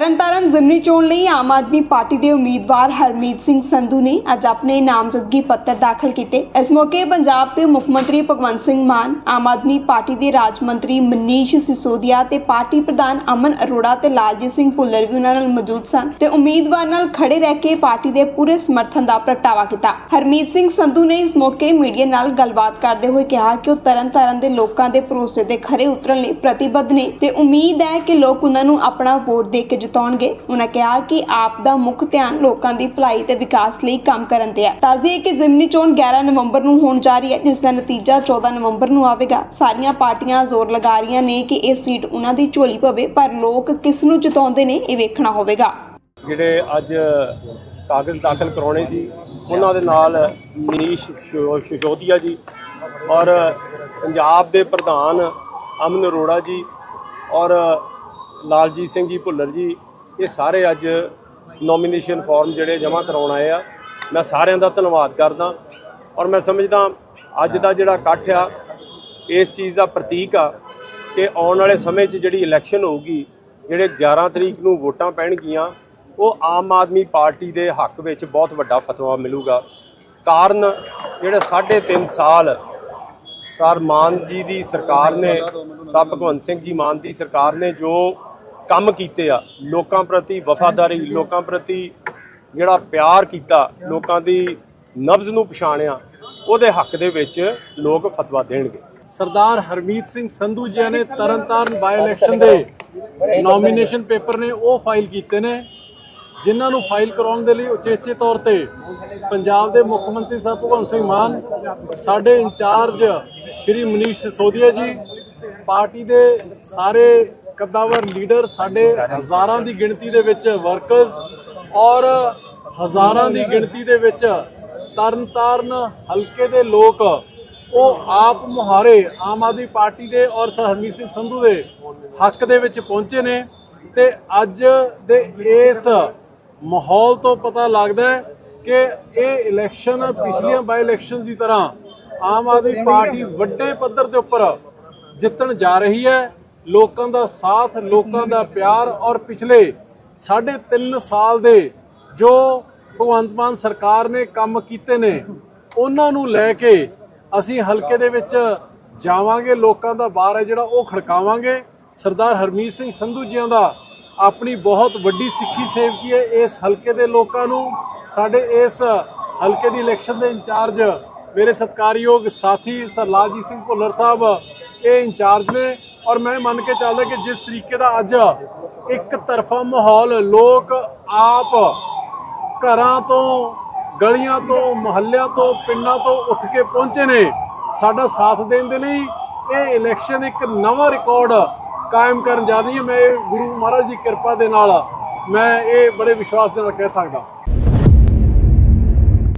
ਤਰਨਤਾਰਨ ਜ਼ਿਮਨੀ ਚੋਣ ਲਈ ਆਮ ਆਦਮੀ ਪਾਰਟੀ ਦੇ ਉਮੀਦਵਾਰ ਹਰਮੀਤ ਸਿੰਘ ਸੰਧੂ ਨੇ ਅੱਜ ਆਪਣੇ ਨਾਮਜ਼ਦਗੀ ਪੱਤਰ ਦਾਖਲ ਕੀਤੇ। ਇਸ ਮੌਕੇ ਪੰਜਾਬ ਦੇ ਮੁੱਖ ਮੰਤਰੀ ਭਗਵੰਤ ਸਿੰਘ ਮਾਨ, ਆਮ ਆਦਮੀ ਪਾਰਟੀ ਦੇ ਰਾਜ ਮੰਤਰੀ ਮਨੀਸ਼ ਸਿਸੋਦੀਆ ਤੇ ਪਾਰਟੀ ਪ੍ਰਧਾਨ ਅਮਨ ਅਰੋੜਾ ਤੇ ਲਾਲਜੀਤ ਸਿੰਘ ਭੁੱਲਰ ਵੀ ਉਹਨਾਂ ਨਾਲ ਮੌਜੂਦ ਸਨ ਤੇ ਉਮੀਦਵਾਰ ਨਾਲ ਖੜੇ ਰਹਿ ਕੇ ਪਾਰਟੀ ਦੇ ਪੂਰੇ ਸਮਰਥਨ ਦਾ ਪ੍ਰਗਟਾਵਾ ਕੀਤਾ। ਹਰਮੀਤ ਸਿੰਘ ਸੰਧੂ ਨੇ ਇਸ ਮੌਕੇ ਮੀਡੀਆ ਨਾਲ ਗੱਲਬਾਤ ਕਰਦੇ ਹੋਏ ਕਿਹਾ ਕਿ ਉਹ ਤਰਨਤਾਰਨ ਦੇ ਲੋਕਾਂ ਦੇ ਭਰੋਸੇ ਤੇ ਖਰੇ ਉਤਰਨ ਲਈ ਪ੍ਰਤੀਬੱਧ ਨੇ ਤੇ ਉਮੀਦ ਹੈ ਕਿ ਲੋਕ ਉਹਨਾਂ ਨੂੰ ਆਪਣਾ ਵੋਟ ਦੇ ਕੇ ਜਿਤਾਉਣਗੇ ਉਹਨਾਂ ਕਿਹਾ ਕਿ ਆਪ ਦਾ ਮੁੱਖ ਧਿਆਨ ਲੋਕਾਂ ਦੀ ਭਲਾਈ ਤੇ ਵਿਕਾਸ ਲਈ ਕੰਮ ਕਰਨ ਤੇ ਹੈ। ਦੱਸਦੀਏ ਕਿ ਜ਼ਿਮਨੀ ਚੋਣ 11 ਨਵੰਬਰ ਨੂੰ ਹੋਣ ਜਾ ਰਹੀ ਹੈ, ਜਿਸ ਦਾ ਨਤੀਜਾ 14 ਨਵੰਬਰ ਨੂੰ ਆਵੇਗਾ। ਸਾਰੀਆਂ ਪਾਰਟੀਆਂ ਜ਼ੋਰ ਲਗਾ ਰਹੀਆਂ ਨੇ ਕਿ ਇਹ ਸੀਟ ਉਹਨਾਂ ਦੀ ਝੋਲੀ ਪਵੇ, ਪਰ ਲੋਕ ਕਿਸ ਨੂੰ ਜਿਤਾਉਂਦੇ ਨੇ ਇਹ ਵੇਖਣਾ ਹੋਵੇਗਾ। ਜਿਹੜੇ ਅੱਜ ਕਾਗਜ਼ ਦਾਖਲ ਕਰਾਉਣੇ ਸੀ, ਉਹਨਾਂ ਦੇ ਨਾਲ ਮਨੀਸ਼ ਸਿਸੋਦੀਆ ਜੀ ਔਰ ਪੰਜਾਬ ਦੇ ਪ੍ਰਧਾਨ ਅਮਨ ਅਰੋੜਾ ਜੀ ਔਰ ਲਾਲਜੀਤ ਸਿੰਘ ਜੀ, ਭੁੱਲਰ ਜੀ, ਇਹ ਸਾਰੇ ਅੱਜ ਨੋਮੀਨੇਸ਼ਨ ਫਾਰਮ ਜਿਹੜੇ ਜਮ੍ਹਾਂ ਕਰਾਉਣ ਆਏ ਆ। ਮੈਂ ਸਾਰਿਆਂ ਦਾ ਧੰਨਵਾਦ ਕਰਦਾ ਔਰ ਮੈਂ ਸਮਝਦਾ ਅੱਜ ਦਾ ਜਿਹੜਾ ਇਕੱਠ ਆ, ਇਸ ਚੀਜ਼ ਦਾ ਪ੍ਰਤੀਕ ਆ ਕਿ ਆਉਣ ਵਾਲੇ ਸਮੇਂ 'ਚ ਜਿਹੜੀ ਇਲੈਕਸ਼ਨ ਹੋਊਗੀ, ਜਿਹੜੇ 11 ਤਰੀਕ ਨੂੰ ਵੋਟਾਂ ਪੈਣਗੀਆਂ, ਉਹ ਆਮ ਆਦਮੀ ਪਾਰਟੀ ਦੇ ਹੱਕ ਵਿੱਚ ਬਹੁਤ ਵੱਡਾ ਫਤਵਾ ਮਿਲੂਗਾ। ਕਾਰਨ ਜਿਹੜੇ 3.5 ਸਾਲ ਸਰ ਮਾਨ ਜੀ ਦੀ ਸਰਕਾਰ ਨੇ, ਸਰ ਭਗਵੰਤ ਸਿੰਘ ਜੀ ਮਾਨ ਦੀ ਸਰਕਾਰ ਨੇ ਜੋ ਕੰਮ ਕੀਤੇ ਆ, ਲੋਕਾਂ ਪ੍ਰਤੀ ਵਫਾਦਾਰੀ, ਲੋਕਾਂ ਪ੍ਰਤੀ ਜਿਹੜਾ ਪਿਆਰ ਕੀਤਾ, ਲੋਕਾਂ ਦੀ ਨਬਜ਼ ਨੂੰ ਪਛਾਣਿਆ, ਉਹਦੇ ਹੱਕ ਦੇ ਵਿੱਚ ਲੋਕ ਫਤਵਾ ਦੇਣਗੇ। ਸਰਦਾਰ ਹਰਮੀਤ ਸਿੰਘ ਸੰਧੂ ਜੀ ਨੇ ਤਰਨਤਾਰਨ ਬਾਈ ਇਲੈਕਸ਼ਨ ਦੇ ਨੋਮੀਨੇਸ਼ਨ ਪੇਪਰ ਨੇ ਉਹ ਫਾਈਲ ਕੀਤੇ ਨੇ, ਜਿਨ੍ਹਾਂ ਨੂੰ ਫਾਈਲ ਕਰਾਉਣ ਦੇ ਲਈ ਉਚੇਚੇ ਤੌਰ ਤੇ ਪੰਜਾਬ ਦੇ ਮੁੱਖ ਮੰਤਰੀ ਸਾਹਿਬ ਭਗਵੰਤ ਸਿੰਘ ਮਾਨ, ਸਾਡੇ ਇੰਚਾਰਜ ਸ਼੍ਰੀ ਮਨੀਸ਼ ਸਿਸੋਦੀਆ ਜੀ, ਪਾਰਟੀ ਦੇ ਸਾਰੇ ਕੱਦਾਵਰ ਲੀਡਰ ਸਾਡੇ ਹਜ਼ਾਰਾਂ ਦੀ ਗਿਣਤੀ ਦੇ ਵਿੱਚ ਵਰਕਰਸ ਔਰ ਹਜ਼ਾਰਾਂ ਦੀ ਗਿਣਤੀ ਦੇ ਵਿੱਚ ਤਰਨਤਾਰਨ ਹਲਕੇ ਦੇ ਲੋਕ, ਉਹ ਆਪ ਮੁਹਾਰੇ ਆਮ ਆਦਮੀ ਪਾਰਟੀ ਦੇ ਔਰ ਸਰ ਹਰਮੀਤ ਸਿੰਘ ਸੰਧੂ ਦੇ ਹੱਕ ਦੇ ਵਿੱਚ ਪਹੁੰਚੇ ਨੇ ਤੇ ਅੱਜ ਦੇ ਇਸ ਮਾਹੌਲ ਤੋਂ ਪਤਾ ਲੱਗਦਾ ਹੈ ਕਿ ਇਹ ਇਲੈਕਸ਼ਨ ਪਿਛਲੀਆਂ ਬਾਈ ਇਲੈਕਸ਼ਨਸ ਦੀ ਤਰ੍ਹਾਂ ਆਮ ਆਦਮੀ ਪਾਰਟੀ ਵੱਡੇ ਪੱਧਰ ਦੇ ਉੱਪਰ ਜਿੱਤਣ ਜਾ ਰਹੀ ਹੈ। ਲੋਕਾਂ ਦਾ ਸਾਥ, ਲੋਕਾਂ ਦਾ ਪਿਆਰ ਔਰ ਪਿਛਲੇ 3.5 ਸਾਲ ਦੇ ਜੋ ਭਗਵੰਤ ਮਾਨ ਸਰਕਾਰ ਨੇ ਕੰਮ ਕੀਤੇ ਨੇ, ਉਹਨਾਂ ਨੂੰ ਲੈ ਕੇ ਅਸੀਂ ਹਲਕੇ ਦੇ ਵਿੱਚ ਜਾਵਾਂਗੇ, ਲੋਕਾਂ ਦਾ ਬਾਰ ਹੈ ਜਿਹੜਾ ਉਹ ਖੜਕਾਵਾਂਗੇ। ਸਰਦਾਰ ਹਰਮੀਤ ਸਿੰਘ ਸੰਧੂ ਜੀਆਂ ਦਾ ਆਪਣੀ ਬਹੁਤ ਵੱਡੀ ਸਿੱਖੀ ਸੇਵਕੀ ਹੈ ਇਸ ਹਲਕੇ ਦੇ ਲੋਕਾਂ ਨੂੰ। ਸਾਡੇ ਇਸ ਹਲਕੇ ਦੀ ਇਲੈਕਸ਼ਨ ਦੇ ਇੰਚਾਰਜ ਮੇਰੇ ਸਤਿਕਾਰਯੋਗ ਸਾਥੀ ਸਰ ਲਾਲਜੀਤ ਸਿੰਘ ਭੁੱਲਰ ਸਾਹਿਬ, ਇਹ ਇੰਚਾਰਜ ਨੇ। ਔਰ ਮੈਂ ਮੰਨ ਕੇ ਚੱਲਦਾ ਕਿ ਜਿਸ ਤਰੀਕੇ ਦਾ ਅੱਜ ਇੱਕ ਤਰਫਾ ਮਾਹੌਲ ਲੋਕ ਆਪ ਘਰਾਂ ਤੋਂ, ਗਲੀਆਂ ਤੋਂ, ਮੁਹੱਲਿਆਂ ਤੋਂ, ਪਿੰਡਾਂ ਤੋਂ ਉੱਠ ਕੇ ਪਹੁੰਚੇ ਨੇ, ਸਾਡਾ ਸਾਥ ਦੇਣ ਦੇ ਲਈ ਇਹ ਇਲੈਕਸ਼ਨ ਇੱਕ ਨਵਾਂ ਰਿਕਾਰਡ ਕਾਇਮ ਕਰਨ ਜਾ ਰਹੀ ਹੈ। ਮੈਂ ਇਹ ਗੁਰੂ ਮਹਾਰਾਜ ਦੀ ਕਿਰਪਾ ਦੇ ਨਾਲ ਮੈਂ ਇਹ ਬੜੇ ਵਿਸ਼ਵਾਸ ਦੇ ਨਾਲ ਕਹਿ ਸਕਦਾ।